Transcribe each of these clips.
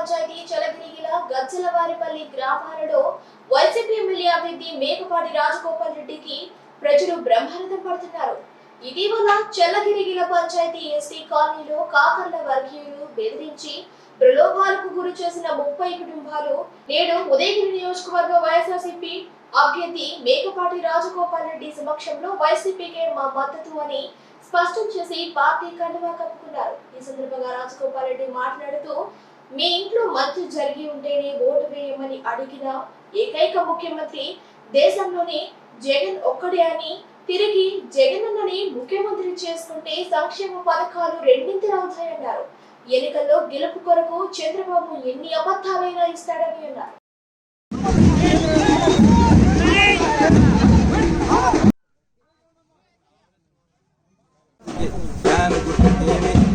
పంచాయతీ చలగిరిగిల గజ్జలవారిపల్లి గ్రామాలలో YCP MLA అభ్యర్థి మేకపాటి రాజగోపాల్ రెడ్డికి ప్రజలు బ్రహ్మరథం పడుతున్నారు. ఇటీవల చెల్లగిరిగిల పంచాయతీ ఎస్టీ కాలనీలో కాకర్ల వర్గీయులు బెదిరించి ప్రలోభాలకు గురి చేసిన ముప్పై కుటుంబాలు నేడు ఉదయగిరి నియోజకవర్గ వైఎస్ఆర్సీపీ అభ్యర్థి మేకపాటి రాజగోపాల్ రెడ్డి సమక్షంలో వైసీపీకే మా మద్దతు అని స్పష్టం చేసి పార్టీ కండువా కప్పుకున్నారు. ఈ సందర్భంగా రాజగోపాల్ రెడ్డి మాట్లాడుతూ మీ ఇంట్లో మంచి జరిగి ఉంటేనే ఓటు వేయమని అడిగిన ఏకైక ముఖ్యమంత్రి దేశంలోనే జగన్ ఒక్కడే అని తిరిగి జగన్ ముఖ్యమంత్రి చేసుకుంటే సంక్షేమ పథకాలు రెండింతలు అవుతాయన్నారు. ఎన్నికల్లో గెలుపు కొరకు చంద్రబాబు ఎన్ని అబద్ధాలైనా ఇస్తాడని అన్నారు. గుర్తు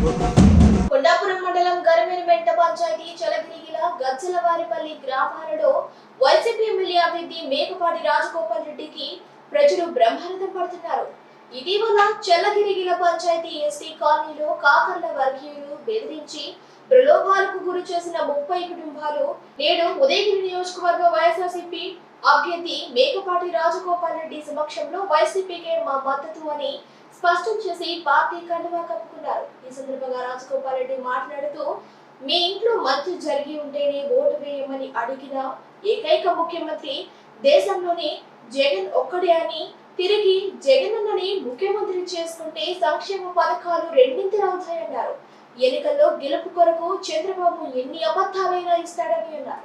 చలగిరిగిల గ్రామాలలో వైసీపీ ఎమ్మెల్యే అభ్యర్థి మేకపాటి రాజగోపాల్ రెడ్డికి ప్రజలు బ్రహ్మరథం పడుతున్నారు. ఇటీవల చెల్లగిరిగిల పంచాయతీ ఎస్టీ కాలనీలో కాకర్ల వర్గీయులు బెదిరించి ప్రలోభాలకు గురి చేసిన ముప్పై కుటుంబాలు నేడు ఉదయగిరి నియోజకవర్గ వైఎస్ఆర్సీపీ అభ్యర్థి మేకపాటి రాజగోపాల్ రెడ్డి సమక్షంలో వైసీపీకే మా మద్దతు అని స్పష్టం చేసి పార్టీ కండువా కప్పుకున్నారు. ఈ సందర్భంగా రాజగోపాల్ రెడ్డి మాట్లాడుతూ మీ ఇంట్లో మంచి జరిగి ఉంటేనే ఓటు వేయమని అడిగిన ఏకైక ముఖ్యమంత్రి దేశంలోనే జగన్ ఒక్కడే అని తిరిగి జగనన్నని ముఖ్యమంత్రి చేసుకుంటే సంక్షేమ పథకాలు రెండింతలు అవుతాయన్నారు. ఎన్నికల్లో గెలుపు కొరకు చంద్రబాబు ఎన్ని అబద్ధాలైనా ఇస్తాడని అన్నారు.